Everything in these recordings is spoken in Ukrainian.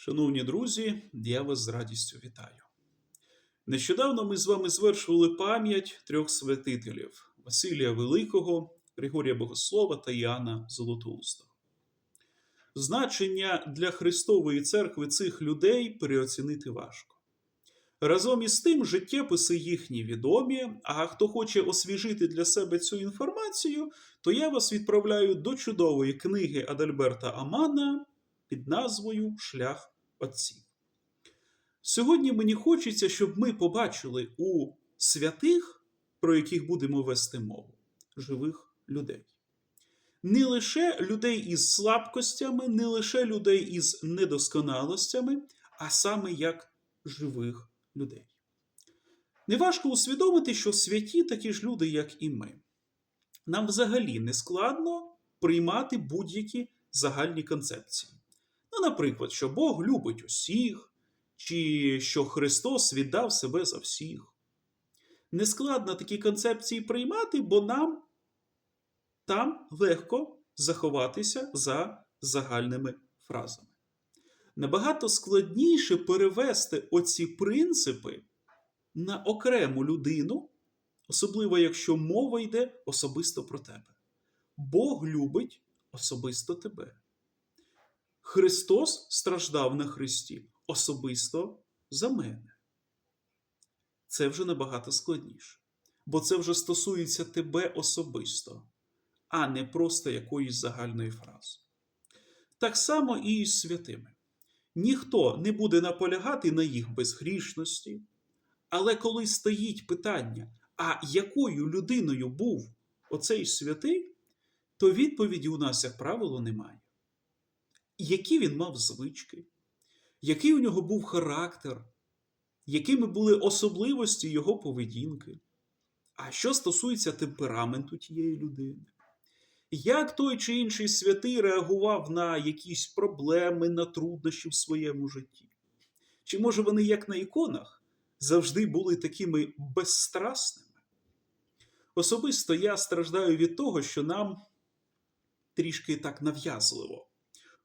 Шановні друзі, я вас з радістю вітаю. Нещодавно ми з вами звершували пам'ять трьох святителів Василія Великого, Григорія Богослова та Іоанна Золотоустого. Значення для Христової церкви цих людей переоцінити важко. Разом із тим, життєписи їхні відомі, а хто хоче освіжити для себе цю інформацію, то я вас відправляю до чудової книги Адальберта Амана під назвою Шлях Отців. Сьогодні мені хочеться, щоб ми побачили у святих, про яких будемо вести мову, живих людей. Не лише людей із слабкостями, не лише людей із недосконалостями, а саме як живих людей. Неважко усвідомити, що святі такі ж люди, як і ми. Нам взагалі не складно приймати будь-які загальні концепції. Ну, наприклад, що Бог любить усіх, чи що Христос віддав себе за всіх. Нескладно такі концепції приймати, бо нам там легко заховатися за загальними фразами. Набагато складніше перевести оці принципи на окрему людину, особливо якщо мова йде особисто про тебе. Бог любить особисто тебе. Христос страждав на Христі особисто за мене. Це вже набагато складніше. Бо це вже стосується тебе особисто, а не просто якоїсь загальної фрази. Так само і із святими. Ніхто не буде наполягати на їх безгрішності, але коли стоїть питання, а якою людиною був оцей святий, то відповіді у нас, як правило, немає. Які він мав звички, який у нього був характер, якими були особливості його поведінки, а що стосується темпераменту тієї людини, як той чи інший святий реагував на якісь проблеми, на труднощі в своєму житті? Чи може вони, як на іконах, завжди були такими безстрасними? Особисто я страждаю від того, що нам трішки так нав'язливо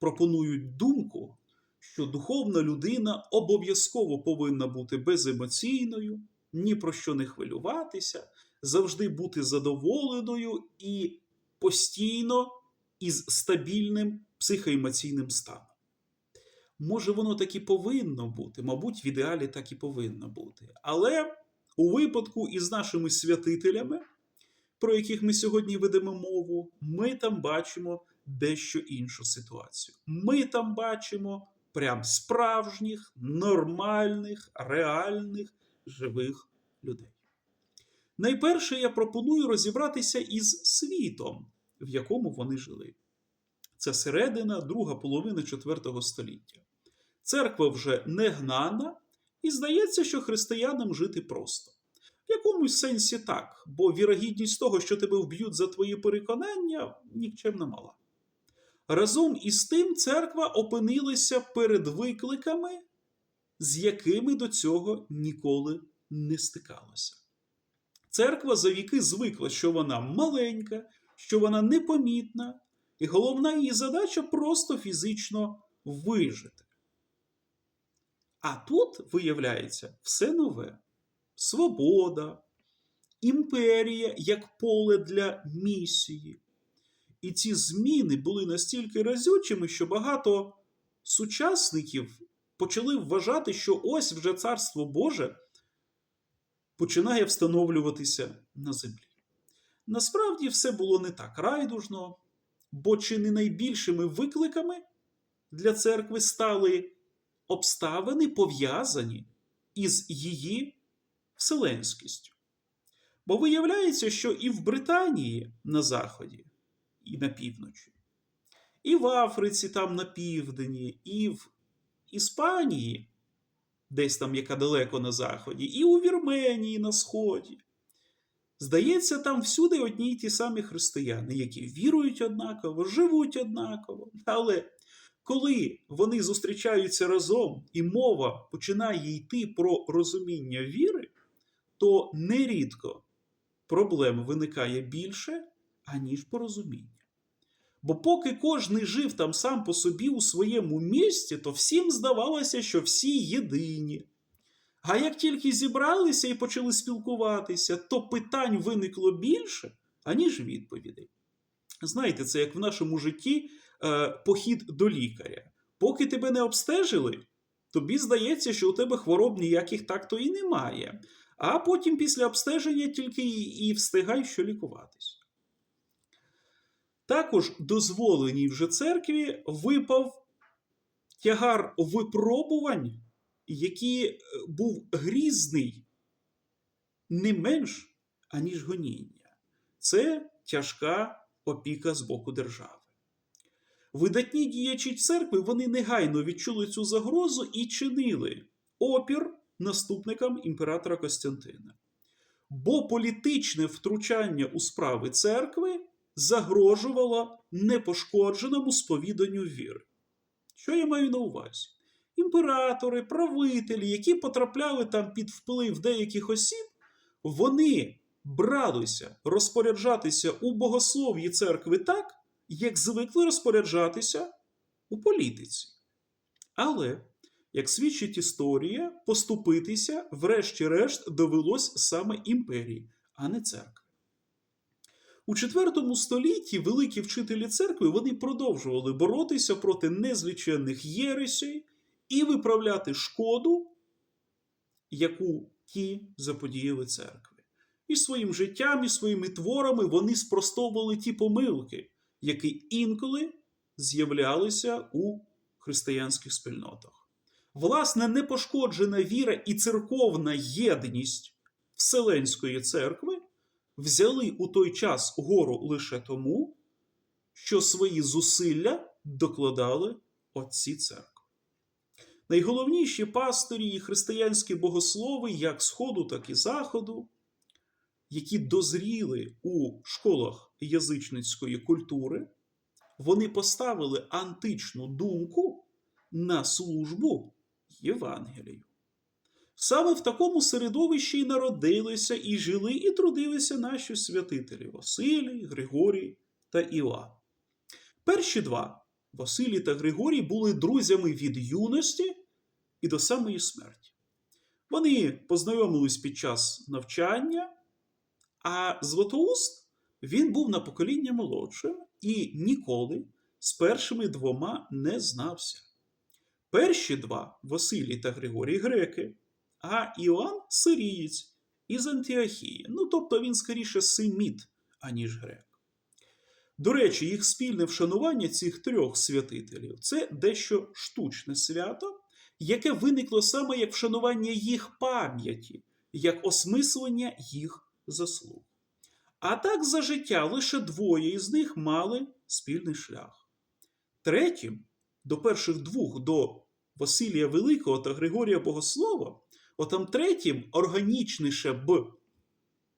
пропонують думку, що духовна людина обов'язково повинна бути беземоційною, ні про що не хвилюватися, завжди бути задоволеною і постійно із стабільним психоемоційним станом. Може, воно так і повинно бути, мабуть, в ідеалі так і повинно бути. Але у випадку із нашими святителями, про яких ми сьогодні ведемо мову, ми там бачимо дещо іншу ситуацію. Ми там бачимо прям справжніх, нормальних, реальних, живих людей. Найперше я пропоную розібратися із світом, в якому вони жили. Це середина, друга половина IV століття. Церква вже не гнана, і здається, що християнам жити просто. В якомусь сенсі так, бо вірогідність того, що тебе вб'ють за твої переконання, нікчемна мала. Разом із тим, церква опинилася перед викликами, з якими до цього ніколи не стикалася. Церква за віки звикла, що вона маленька, що вона непомітна, і головна її задача просто фізично вижити. А тут, виявляється, все нове: свобода, імперія як поле для місії. І ці зміни були настільки разючими, що багато сучасників почали вважати, що ось вже Царство Боже починає встановлюватися на землі. Насправді все було не так райдужно, бо чи не найбільшими викликами для церкви стали обставини, пов'язані із її вселенськістю. Бо виявляється, що і в Британії на Заході, і на півночі, і в Африці, там на південні, і в Іспанії, десь там, яка далеко на заході, і у Вірменії на сході. Здається, там всюди одні й ті самі християни, які вірують однаково, живуть однаково. Але коли вони зустрічаються разом і мова починає йти про розуміння віри, то нерідко проблем виникає більше, аніж порозуміння. Бо поки кожний жив там сам по собі у своєму місці, то всім здавалося, що всі єдині. А як тільки зібралися і почали спілкуватися, то питань виникло більше, аніж відповідей. Знаєте, це як в нашому житті е, похід до лікаря. Поки тебе не обстежили, тобі здається, що у тебе хвороб ніяких так-то і немає. А потім після обстеження тільки і, і встигай, що лікуватись. Також дозволеній вже церкві випав тягар випробувань, який е, був грізний не менш, аніж гоніння. Це тяжка опіка з боку держави. Видатні діячі церкви вони негайно відчули цю загрозу і чинили опір наступникам імператора Костянтина. Бо політичне втручання у справи церкви загрожувало непошкодженому сповіданню віри. Що я маю на увазі? Імператори, правителі, які потрапляли там під вплив деяких осіб, вони бралися розпоряджатися у богослов'ї церкви так, як звикли розпоряджатися у політиці. Але, як свідчить історія, поступитися, врешті-решт, довелось саме імперії, а не церкві. У IV столітті великі вчителі церкви вони продовжували боротися проти незліченних єресей і виправляти шкоду, яку ті заподіяли церкві. І своїм життям, і своїми творами вони спростовували ті помилки, які інколи з'являлися у християнських спільнотах. Власне, непошкоджена віра і церковна єдність Вселенської церкви взяли у той час гору лише тому, що свої зусилля докладали отці церкви. Найголовніші пастирі і християнські богослови, як Сходу, так і Заходу, які дозріли у школах язичницької культури, вони поставили античну думку на службу Євангелію. Саме в такому середовищі й народилися і жили, і трудилися наші святителі Василій, Григорій та Іоанн. Перші два Василій та Григорій були друзями від юності і до самої смерті. Вони познайомились під час навчання, а Златоуст він був на покоління молодшим і ніколи з першими двома не знався. Перші два Василій та Григорій греки, а Іоанн сирієць із Антіохії. Ну, тобто він скоріше семіт, аніж грек. До речі, їх спільне вшанування цих трьох святителів це дещо штучне свято, яке виникло саме як вшанування їх пам'яті, як осмислення їх заслуг. А так за життя лише двоє із них мали спільний шлях. Третім, до перших двох, до Василія Великого та Григорія Богослова, отам третім органічніше б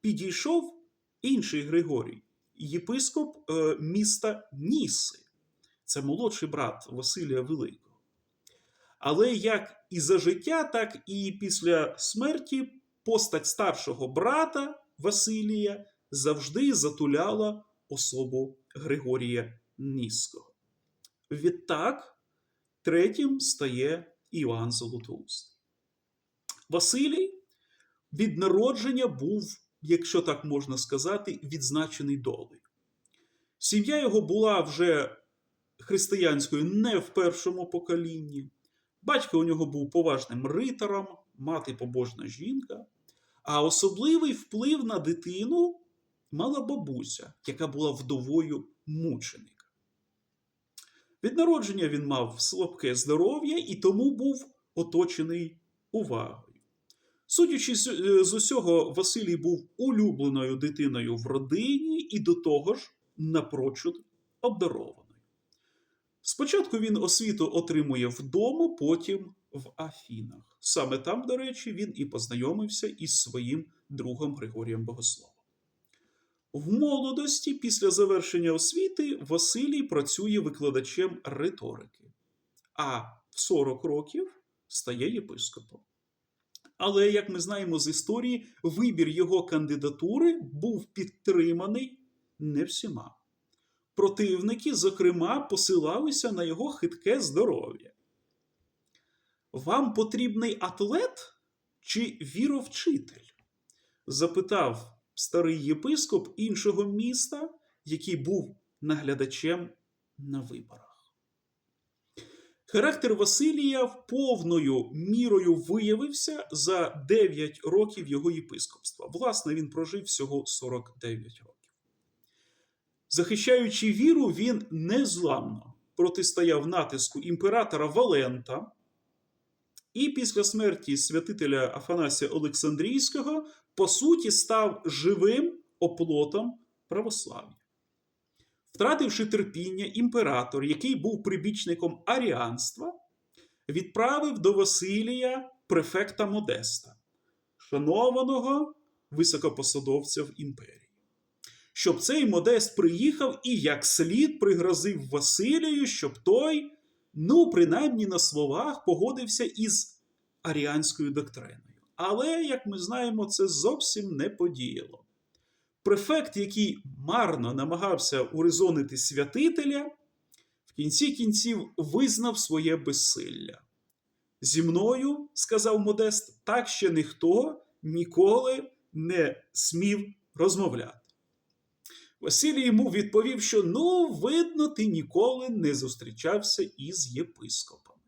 підійшов інший Григорій, єпископ е, міста Ніси. Це молодший брат Василія Великого. Але як і за життя, так і після смерті постать старшого брата Василія завжди затуляла особу Григорія Ніського. Відтак, третім стає Іван Золотоуст. Василій від народження був, якщо так можна сказати, відзначений долею. Сім'я його була вже християнською не в першому поколінні. Батько у нього був поважним ритаром, мати побожна жінка, а особливий вплив на дитину мала бабуся, яка була вдовою мученика. Від народження він мав слабке здоров'я і тому був оточений увагою. Судячи з усього, Василій був улюбленою дитиною в родині і до того ж напрочуд обдарованою. Спочатку він освіту отримує вдома, потім в Афінах. Саме там, до речі, він і познайомився із своїм другом Григорієм Богословом. В молодості, після завершення освіти, Василій працює викладачем риторики, а в 40 років стає єпископом. Але, як ми знаємо з історії, вибір його кандидатури був підтриманий не всіма. противники, зокрема, посилалися на його хитке здоров'я. Вам потрібний атлет чи віровчитель? запитав старий єпископ іншого міста, який був наглядачем на виборах. Характер Василія повною мірою виявився за 9 років його єпископства. Власне, він прожив всього 49 років. Захищаючи віру, він незламно протистояв натиску імператора Валента, і після смерті святителя Афанасія Олександрійського, по суті, став живим оплотом православ'я. Втративши терпіння, імператор, який був прибічником аріанства, відправив до Василія префекта Модеста, шанованого високопосадовця в імперії. Щоб цей Модест приїхав і як слід пригрозив Василію, щоб той, ну, принаймні на словах, погодився із аріанською доктриною. Але, як ми знаємо, це зовсім не подіяло. Префект, який марно намагався урезонити святителя, в кінці кінців визнав своє безсилля. Зі мною, сказав Модест, так ще ніхто ніколи не смів розмовляти. Василій йому відповів, що ну, видно, ти ніколи не зустрічався із єпископами.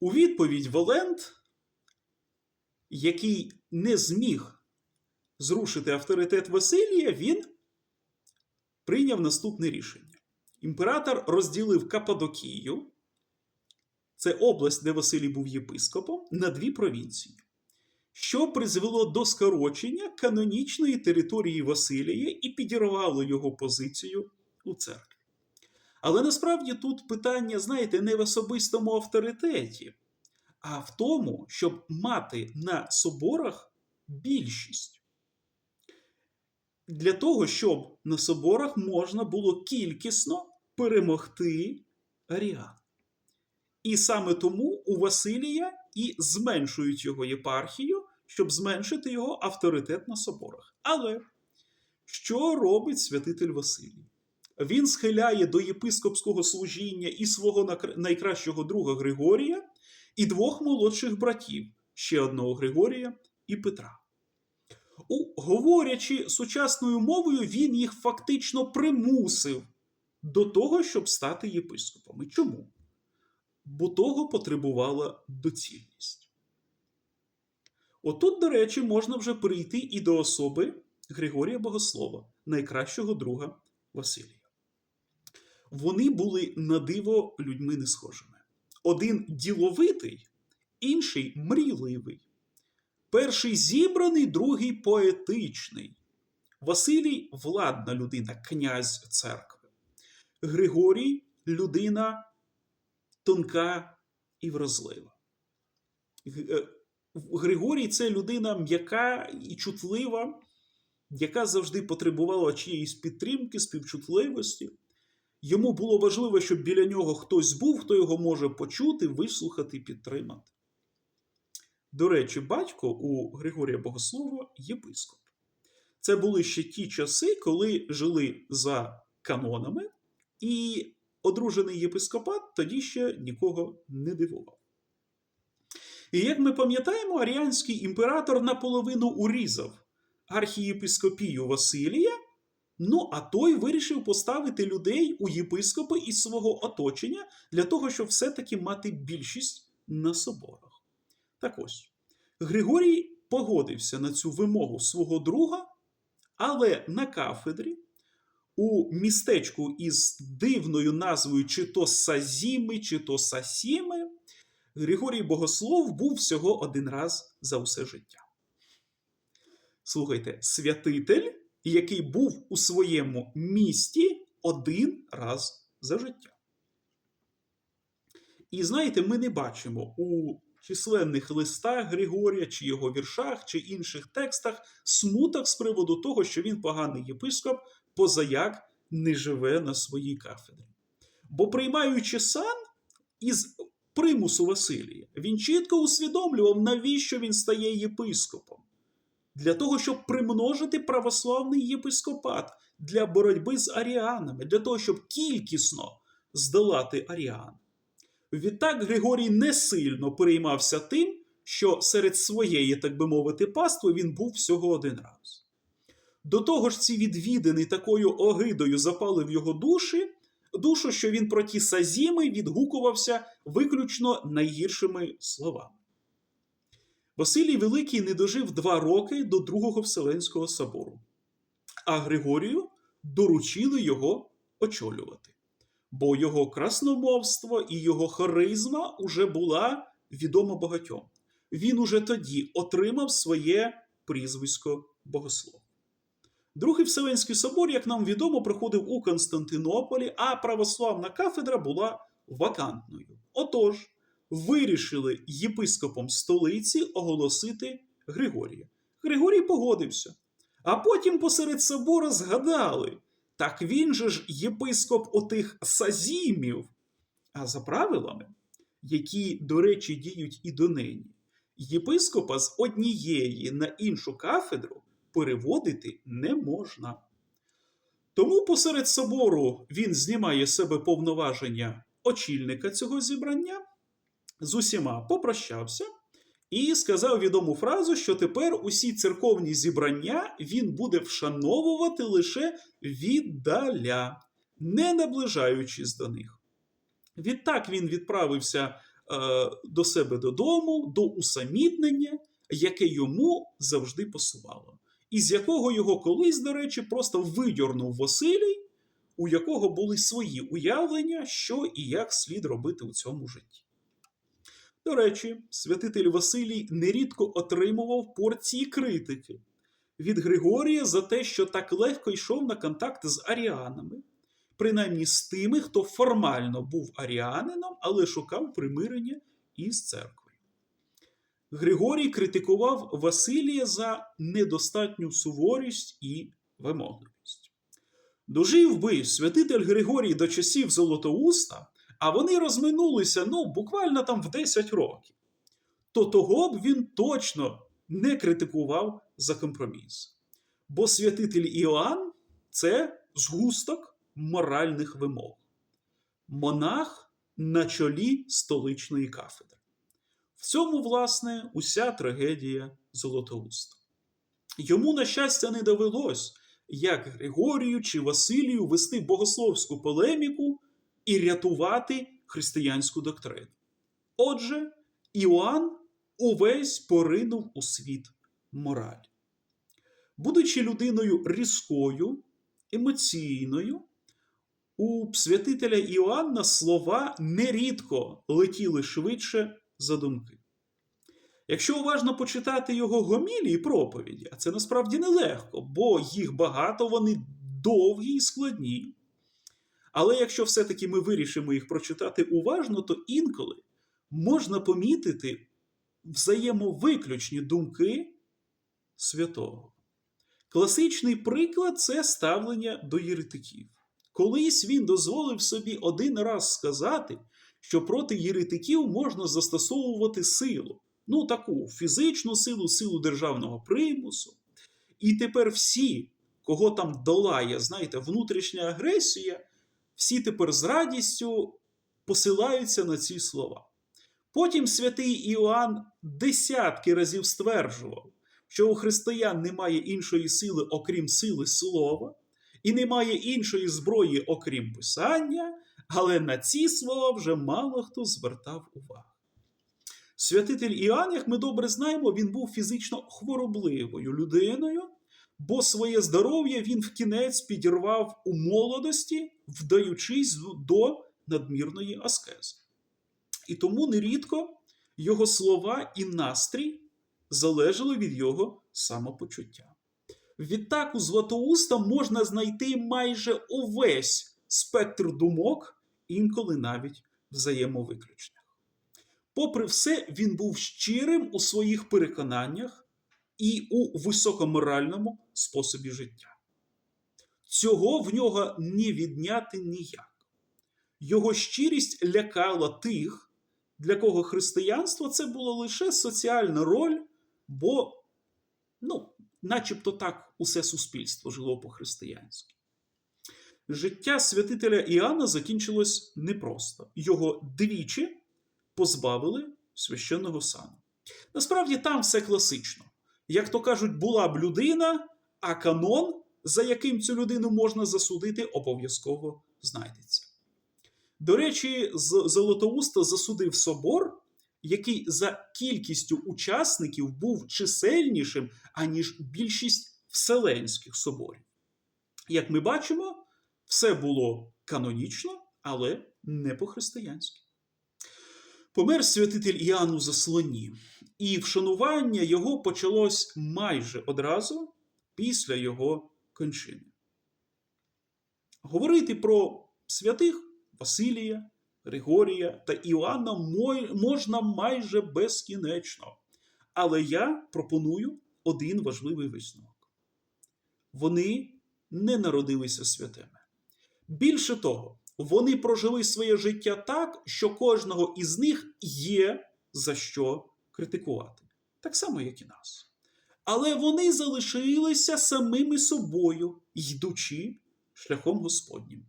У відповідь Волент, який не зміг зрушити авторитет Василія, він прийняв наступне рішення. Імператор розділив Кападокію, це область, де Василій був єпископом, на дві провінції, що призвело до скорочення канонічної території Василія і підірвало його позицію у церкві. Але насправді тут питання, знаєте, не в особистому авторитеті, а в тому, щоб мати на соборах більшість для того, щоб на соборах можна було кількісно перемогти аріан. І саме тому у Василія і зменшують його єпархію, щоб зменшити його авторитет на соборах. Але що робить святитель Василій? Він схиляє до єпископського служіння і свого найкращого друга Григорія, і двох молодших братів, ще одного Григорія і Петра. Говорячи сучасною мовою, він їх фактично примусив до того, щоб стати єпископами. Чому? Бо того потребувала доцільність. Отут, до речі, можна вже перейти і до особи Григорія Богослова, найкращого друга Василія. Вони були на диво людьми не схожими. Один діловитий, інший мрійливий. Перший зібраний, другий поетичний. Василій владна людина, князь церкви. Григорій людина тонка і вразлива. Е, Григорій це людина м'яка і чутлива, яка завжди потребувала чиєїсь підтримки, співчутливості. Йому було важливо, щоб біля нього хтось був, хто його може почути, вислухати, підтримати. До речі, батько у Григорія Богослова єпископ. Це були ще ті часи, коли жили за канонами, і одружений єпископат тоді ще нікого не дивував. І як ми пам'ятаємо, аріанський імператор наполовину урізав архієпископію Василія, ну а той вирішив поставити людей у єпископи із свого оточення для того, щоб все-таки мати більшість на соборах. Так ось, Григорій погодився на цю вимогу свого друга, але на кафедрі у містечку із дивною назвою чи то Сазіми, чи то Сасіми, Григорій Богослов був всього один раз за все життя. Слухайте, святитель, який був у своєму місті один раз за життя. І знаєте, ми не бачимо у численних листах Григорія, чи його віршах, чи інших текстах смуток з приводу того, що він поганий єпископ, позаяк не живе на своїй кафедрі. Бо, приймаючи сан із примусу Василія, він чітко усвідомлював, навіщо він стає єпископом. Для того, щоб примножити православний єпископат, для боротьби з аріанами, для того, щоб кількісно здолати аріан. Відтак Григорій не сильно переймався тим, що серед своєї, так би мовити, пастви він був всього один раз. До того ж, ці відвідини такою огидою запали в його душі, душу, що він про ті сазіми відгукувався виключно найгіршими словами. Василій Великий не дожив два роки до Другого Вселенського собору, а Григорію доручили його очолювати, бо його красномовство і його харизма уже була відома багатьом. Він уже тоді отримав своє прізвисько богослов. Другий Вселенський собор, як нам відомо, проходив у Константинополі, а православна кафедра була вакантною. Отож, вирішили єпископом столиці оголосити Григорія. Григорій погодився. А потім посеред собору згадали: так він же ж єпископ отих сазімів. А за правилами, які, до речі, діють і донині, єпископа з однієї на іншу кафедру переводити не можна. Тому посеред собору він знімає себе повноваження очільника цього зібрання, з усіма попрощався і сказав відому фразу, що тепер усі церковні зібрання він буде вшановувати лише віддаля, не наближаючись до них. Відтак він відправився е, до себе додому, до усамітнення, яке йому завжди посувало, із якого його колись, до речі, просто видьорнув Василій, у якого були свої уявлення, що і як слід робити у цьому житті. До речі, святитель Василій нерідко отримував порції критики від Григорія за те, що так легко йшов на контакт з аріанами, принаймні з тими, хто формально був аріанином, але шукав примирення із церквою. Григорій критикував Василія за недостатню суворість і вимогливість. Дожив би святитель Григорій до часів Золотоуста, а вони розминулися ну, буквально там в 10 років, то того б він точно не критикував за компроміс. Бо святитель Іоанн це згусток моральних вимог, монах на чолі столичної кафедри. В цьому, власне, уся трагедія Золотоуста. Йому, на щастя, не довелось, як Григорію чи Василію вести богословську полеміку і рятувати християнську доктрину. Отже, Іоанн увесь поринув у світ моралі. Будучи людиною різкою, емоційною, у святителя Іоанна слова нерідко летіли швидше за думки. Якщо уважно почитати його гомілії і проповіді, а це насправді нелегко, бо їх багато, вони довгі і складні. Але якщо все-таки ми вирішимо їх прочитати уважно, то інколи можна помітити взаємовиключні думки святого. Класичний приклад це ставлення до єретиків. Колись він дозволив собі один раз сказати, що проти єретиків можна застосовувати силу. Ну, таку фізичну силу, силу державного примусу. І тепер всі, кого там долає, знаєте, внутрішня агресія, всі тепер з радістю посилаються на ці слова. Потім святий Іоанн десятки разів стверджував, що у християн немає іншої сили, окрім сили слова, і немає іншої зброї, окрім писання, але на ці слова вже мало хто звертав увагу. Святитель Іоанн, як ми добре знаємо, він був фізично хворобливою людиною, бо своє здоров'я він в кінець підірвав у молодості, вдаючись до надмірної аскези. І тому нерідко його слова і настрій залежали від його самопочуття. Відтак у Златоуста можна знайти майже увесь спектр думок, інколи навіть взаємовиключних. Попри все, він був щирим у своїх переконаннях і у високоморальному способі життя. Цього в нього не відняти ніяк. Його щирість лякала тих, для кого християнство це було лише соціальна роль, бо, ну, начебто так усе суспільство жило по-християнськи. життя святителя Іоанна закінчилось непросто. Його двічі позбавили священного сану. Насправді там все класично. Як то кажуть, була б людина, а канон, за яким цю людину можна засудити, обов'язково знайдеться. До речі, з Золотоуста засудив собор, який за кількістю учасників був чисельнішим, аніж більшість вселенських соборів. Як ми бачимо, все було канонічно, але не по-християнськи. Помер святитель Іоанн у заслоні, і вшанування його почалось майже одразу після його кончини. Говорити про святих Василія, Григорія та Іоанна можна майже безкінечно. Але я пропоную один важливий висновок: вони не народилися святими. Більше того, вони прожили своє життя так, що кожного із них є за що критикувати, так само, як і нас. Але вони залишилися самими собою, йдучи шляхом Господнім.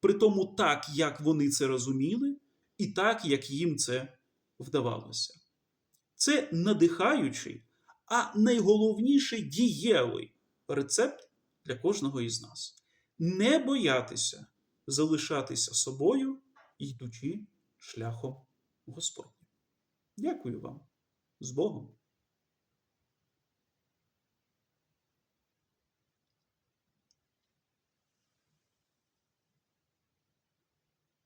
Притому так, як вони це розуміли, і так, як їм це вдавалося. Це надихаючий, а найголовніше дієвий рецепт для кожного із нас. Не боятися залишатися собою, йдучи шляхом Господнім. Дякую вам з Богом!